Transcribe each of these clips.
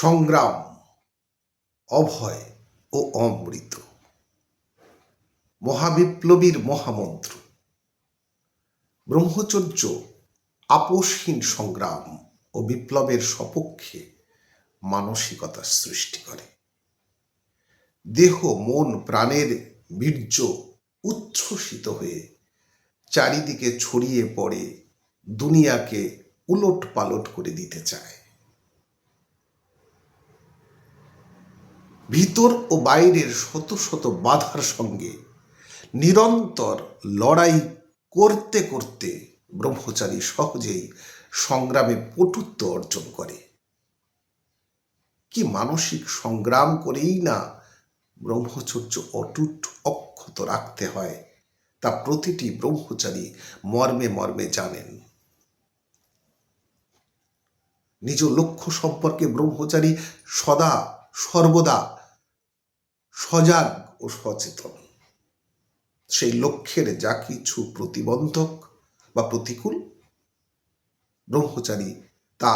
সংগ্রাম, অভয় ও অমৃত। মহাবিপ্লবীর মহামন্ত্র। ব্রহ্মচর্য, আপোষহীন সংগ্রাম ও বিপ্লবের সপক্ষে মানসিকতা সৃষ্টি করে। দেহ, মন, প্রাণের বীর্য উচ্ছ্বসিত হয়ে চারিদিকে ছড়িয়ে পড়ে, দুনিয়াকে উলট পালট করে দিতে চায়। ভিতর ও বাইরের শত শত বাধার সঙ্গে নিরন্তর লড়াই করতে করতে ব্রহ্মচারী সহজেই সংগ্রামে পটুত্ব অর্জন করে। কি মানসিক সংগ্রাম করেই না ব্রহ্মচর্য অটুট অক্ষত রাখতে হয়, তা প্রতিটি ব্রহ্মচারী মর্মে মর্মে জানেন। নিজ লক্ষ্য সম্পর্কে ব্রহ্মচারী সদা সর্বদা সজাগ ও সচেতন। সেই লক্ষ্যের যা কিছু প্রতিবন্ধক বা প্রতিকূল ব্রহ্মচারী তা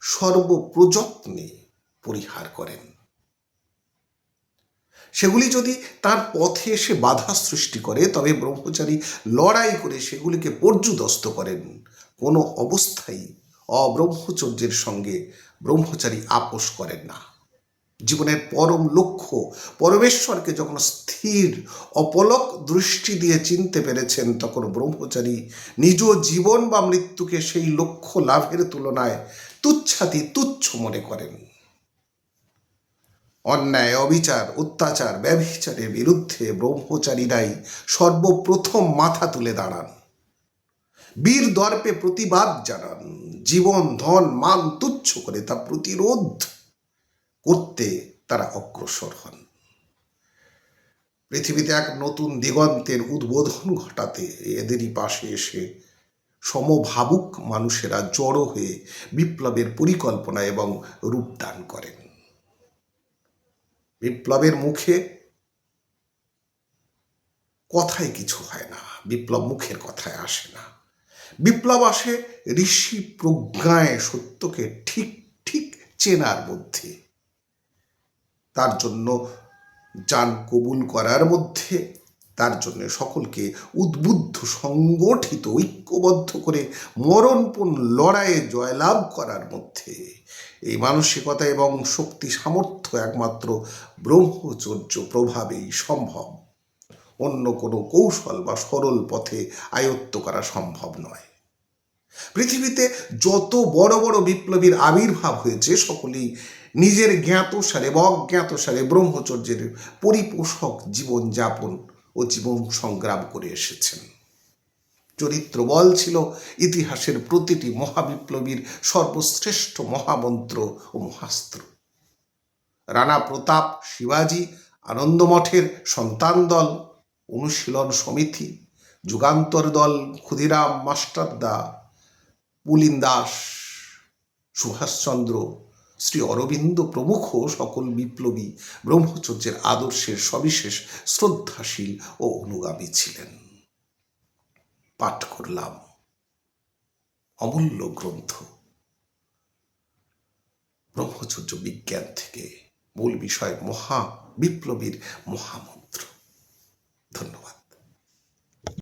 সর্বপ্রযত্নে পরিহার করেন। সেগুলি যদি তার পথে এসে বাধা সৃষ্টি করে, তবে ব্রহ্মচারী লড়াই করে সেগুলিকে পর্যুদস্ত করেন। কোনো অবস্থায় অব্রহ্মচর্যের সঙ্গে ব্রহ্মচারী আপোষ করেন না। জীবনের পরম লক্ষ্য, পরমেশ্বরকে যখন স্থির, অপলক দৃষ্টি দিয়ে চিনতে পেরেছেন, তখন ব্রহ্মচারী নিজ জীবন বা মৃত্যুকে সেই লক্ষ্য লাভের তুলনায় তুচ্ছাতি তুচ্ছ মনে করেন। অন্যায়, অবিচার, অত্যাচার, ব্যভিচারের বিরুদ্ধে ব্রহ্মচারীরাই সর্বপ্রথম মাথা তুলে দাঁড়ান। বীর দর্পে প্রতিবাদ জানান। জীবন, ধন, মান তুচ্ছ করে তা প্রতিরোধ করতে তারা অগ্রসর হন। পৃথিবীতে এক নতুন দিগন্তের উদ্বোধন ঘটাতে এদেরই পাশে এসে সমভাবুক মানুষেরা জড়ো হয়ে বিপ্লবের পরিকল্পনা এবং রূপদান করেন। বিপ্লবের মুখে কথায় কিছু হয় না, বিপ্লব মুখের কথায় আসে না। বিপ্লব আসে ঋষি প্রজ্ঞায় সত্যকে ঠিক ঠিক চেনার মধ্যে। তার জন্য যান কবুল করার মধ্যে তার জন্য সকলকে উদ্বুদ্ধ, সংগঠিত, ঐক্যবদ্ধ করে মরণপণ লড়াইয়ে জয়লাভ করার মধ্যে। এই মানসিকতা এবং শক্তি সামর্থ্য একমাত্র ব্রহ্মচর্য প্রভাবেই সম্ভব। অন্য কোনো কৌশল বা সরল পথে আয়ত্ত করা সম্ভব নয়। পৃথিবীতে যত বড় বড় বিপ্লবীর আবির্ভাব হয়েছে, সকলেই নিজের জ্ঞাতসারে বা অজ্ঞাতসারে ব্রহ্মচর্যের পরিপোষক জীবনযাপন ও জীবন সংগ্রাম করে এসেছেন। চরিত্র বল ছিল ইতিহাসের প্রতিটি মহাবিপ্লবীর সর্বশ্রেষ্ঠ মহামন্ত্র ও মহাস্ত্র। রানা প্রতাপ শিবাজি আনন্দমঠের সন্তান দল, অনুশীলন সমিতি, যুগান্তর দল, ক্ষুদিরাম মাস্টারদা, পুলিন দাস, সুভাষচন্দ্র শ্রী অরবিন্দ প্রমুখ সকল বিপ্লবী ব্রহ্মচর্যের আদর্শের সবিশেষ শ্রদ্ধাশীল ও অনুগামী ছিলেন। পাঠ করলাম। অমূল্য গ্রন্থ। ব্রহ্মচর্য বিজ্ঞান থেকে মূল বিষয় মহা বিপ্লবীর মহামন্ত্র।